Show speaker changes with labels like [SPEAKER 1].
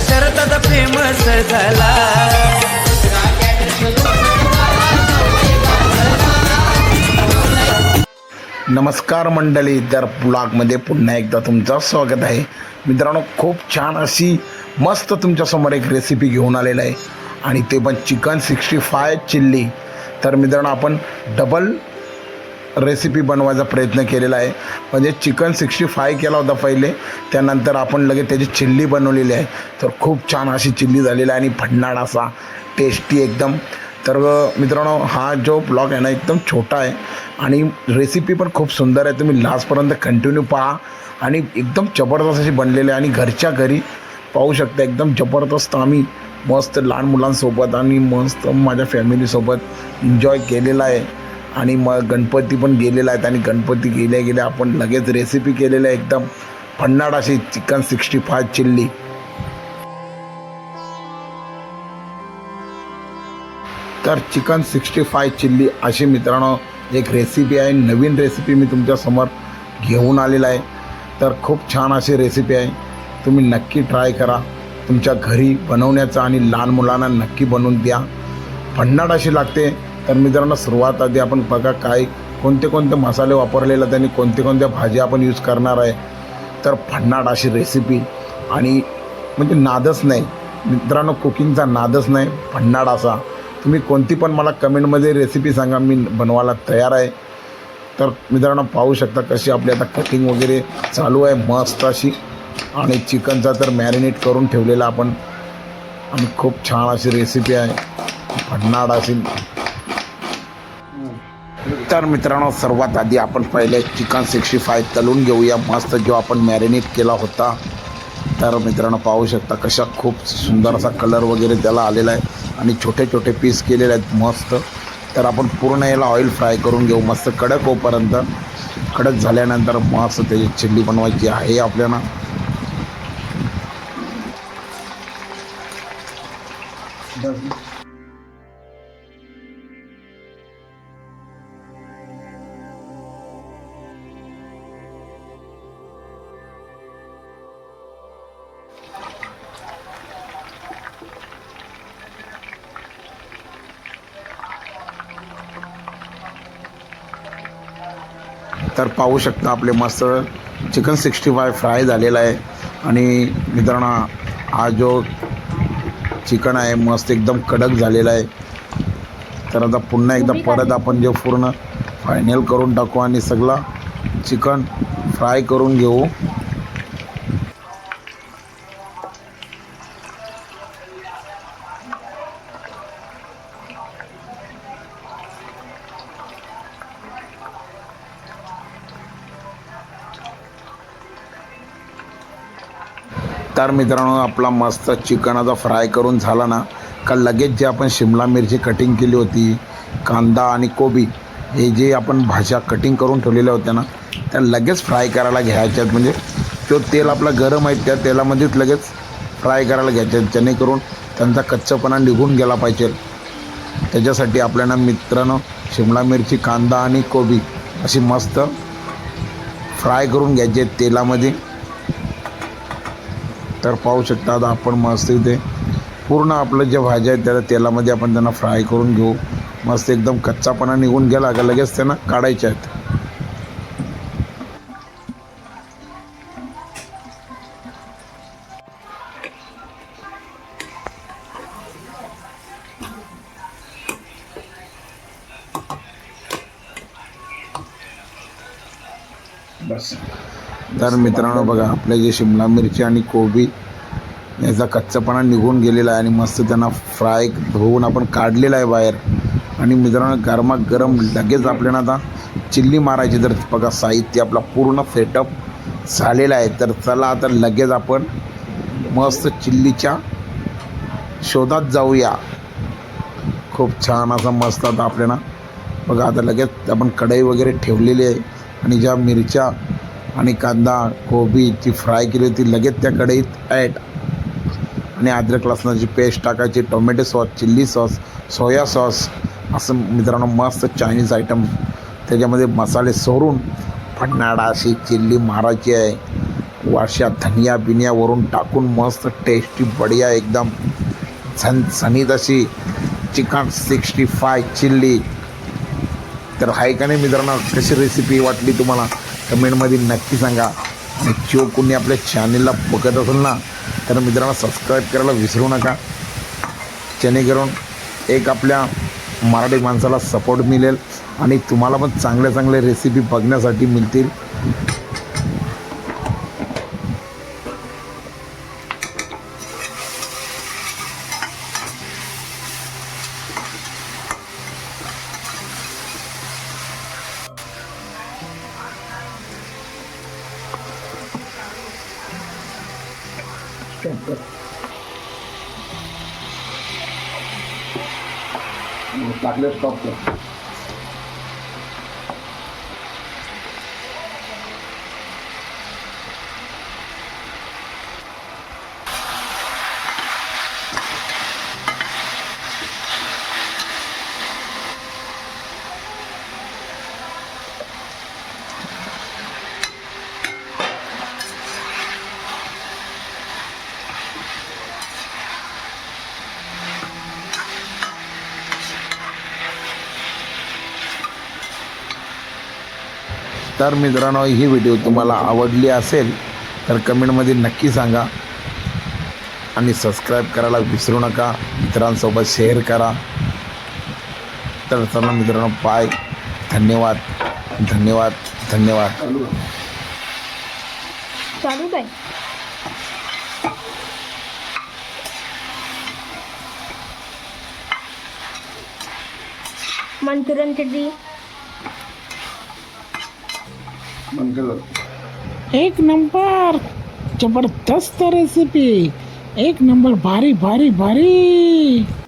[SPEAKER 1] शरदाचा famous झाला.
[SPEAKER 2] नमस्कार मंडळी तर ब्लॉगमध्ये पुन्हा एकदा तुमचं स्वागत आहे. मित्रांनो खूप छान अशी मस्त तुमच्यासमोर एक रेसिपी घेऊन आलेलं आहे. आणि ते पण चिकन सिक्स्टी फाय चिल्ली. तर मित्रांनो आपण डबल रेसिपी बनवायचा प्रयत्न केलेला आहे. म्हणजे चिकन सिक्स्टी फाय केला होता पहिले. त्यानंतर आपण लगेच त्याची चिल्ली बनवलेली आहे. तर खूप छान अशी चिल्ली झालेली आहे आणि भन्नाड असा टेस्टी एकदम. तर मित्रांनो हा जो ब्लॉग आहे ना एकदम छोटा आहे. आणि रेसिपी पण खूप सुंदर आहे. तुम्ही लास्टपर्यंत कंटिन्यू पहा. आणि एकदम जबरदस्त अशी बनलेली आहे. आणि घरच्या घरी पाहू शकता एकदम जबरदस्त आम्ही मस्त लहान मुलांसोबत आणि मस्त माझ्या फॅमिलीसोबत एन्जॉय केलेला आहे. आणि मग गणपती पण गेलेला आहेत आणि गणपती गेल्या गेल्या आपण लगेच रेसिपी केलेल्या आहे एकदम भन्नाड अशी चिकन सिक्स्टी फाय चिल्ली. तर चिकन सिक्स्टी फाय चिल्ली अशी मित्रांनो एक रेसिपी आहे. नवीन रेसिपी मी तुमच्यासमोर घेऊन आलेला आहे. तर खूप छान अशी रेसिपी आहे. तुम्ही नक्की ट्राय करा. तुमच्या घरी बनवण्याचा आणि लहान मुलांना नक्की बनवून द्या. भन्नाट अशी लागते. तर मित्रांनो सुरुवात आधी आपण बघा काय कोणते कोणते मसाले वापरलेला त्यांनी कोणत्या कोणते कोणत्या भाज्या आपण यूज करणार आहे. तर भन्नाट अशी रेसिपी आणि म्हणजे नादच नाही. मित्रांनो कुकिंगचा नादच नाही भन्नाट असा. तुम्ही कोणती पण मला कमेंटमध्ये रेसिपी सांगा मी बनवायला तयार आहे. तर मित्रांनो पाहू शकता कशी आपली आता कटिंग वगैरे चालू आहे मस्त अशी. आणि चिकनचा तर मॅरिनेट करून ठेवलेला आपण. आणि खूप छान अशी रेसिपी आहे. भन्नाड अशी. तर मित्रांनो सर्वात आधी आपण पहिले चिकन सिक्स्टी फाय तलून घेऊया. मस्त जो आपण मॅरिनेट केला होता. तर मित्रांनो पाहू शकता कशा खूप सुंदर असा कलर वगैरे त्याला आलेला आहे. आणि छोटे छोटे पीस केलेले आहेत मस्त. तर आपण पूर्ण याला ऑइल फ्राय करून घेऊ. मस्त कडक होपर्यंत कडक झाल्यानंतर मस्त त्याची चिल्ली बनवायची आहे आपल्याला. तर पाहू शकता आपले मस्त चिकन सिक्स्टी फाय फ्राय झालेला आहे. आणि मित्रांनो हा जो चिकन आहे मस्त एकदम कडक झालेला आहे. तर आता पुन्हा एकदा परत आपण जे पूर्ण फायनल करून टाकू आणि सगळं चिकन फ्राय करून घेऊ. तर मित्रांनो आपला मस्त चिकनाचा फ्राय करून झाला ना का लगेच जे आपण शिमला मिरची कटिंग केली होती कांदा आणि कोबी हे जे आपण भाज्या कटिंग करून ठेवलेल्या होत्या ना त्या लगेच फ्राय करायला घ्यायच्यात. म्हणजे तो तेल आपला गरम आहे त्या तेलामध्येच लगेच फ्राय करायला घ्यायचे जेणेकरून त्यांचा कच्चापणा निघून गेला पाहिजे. त्याच्यासाठी आपल्याला मित्रांनो शिमला मिरची कांदा आणि कोबी अशी मस्त फ्राय करून घ्यायचे तेलामध्ये. तर पाहू शकता आता आपण मस्त इथे पूर्ण आपलं ज्या भाज्या आहेत त्या तेलामध्ये आपण त्यांना फ्राय करून घेऊ. मस्त एकदम कच्चापणा निघून गेला का लगेच त्यांना काढायच्या आहेत. बस. तर मित्रांनो बघा आपल्या जे शिमला मिरची आणि कोबी याचा कच्चापणा निघून गेलेला आहे आणि मस्त त्यांना फ्राय धुवून आपण काढलेला आहे बाहेर. आणि मित्रांनो गरमागरम लगेच आपल्याला आता चिल्ली मारायची. तर बघा साहित्य आपला पूर्ण सेटअप झालेला आहे. तर चला आता लगेच आपण मस्त चिल्लीच्या शोधात जाऊया. खूप छान असा मस्त आता आपल्याला बघा आता लगेच आपण कढई वगैरे ठेवलेली आहे. आणि ज्या मिरच्या आणि कांदा कोबी ती फ्राय केली होती लगेच त्या कढईत. ॲड आणि अद्रक लसणाची पेस्ट टाकायची tomato sauce chilli sauce soya sauce. असं मित्रांनो मस्त चायनीज आयटम त्याच्यामध्ये मसाले सोडून फडनाडा अशी चिल्ली मारायची आहे. वाशा धनिया बिनियावरून टाकून मस्त टेस्टी बढिया एकदम. झणझणीत अशी चिकन सिक्स्टी फाय चिल्ली. तर आहे का नाही मित्रांनो कशी रेसिपी वाटली तुम्हाला? कमेंटमध्ये नक्की सांगा. आणि जो कोणी आपल्या चॅनेलला बघत असेल ना तर मित्रांनो सबस्क्राईब करायला विसरू नका. जेणेकरून एक आपल्या मराठी माणसाला सपोर्ट मिळेल आणि तुम्हाला पण चांगल्या चांगल्या रेसिपी बघण्यासाठी मिळतील. टाकले स्टॉप कर तर मित्रांनो ही व्हिडिओ तुम्हाला आवडली असेल तर कमेंटमध्ये नक्की सांगा. आणि सबस्क्राईब करायला विसरू नका. मित्रांसोबत शेअर करा. तर चला मित्रांनो पाय धन्यवाद. धन्यवाद. धन्यवाद.
[SPEAKER 3] चालू काय? मंचुरियन चटणी
[SPEAKER 4] एक नंबर जबरदस्त रेसिपी एक नंबर भारी भारी भारी।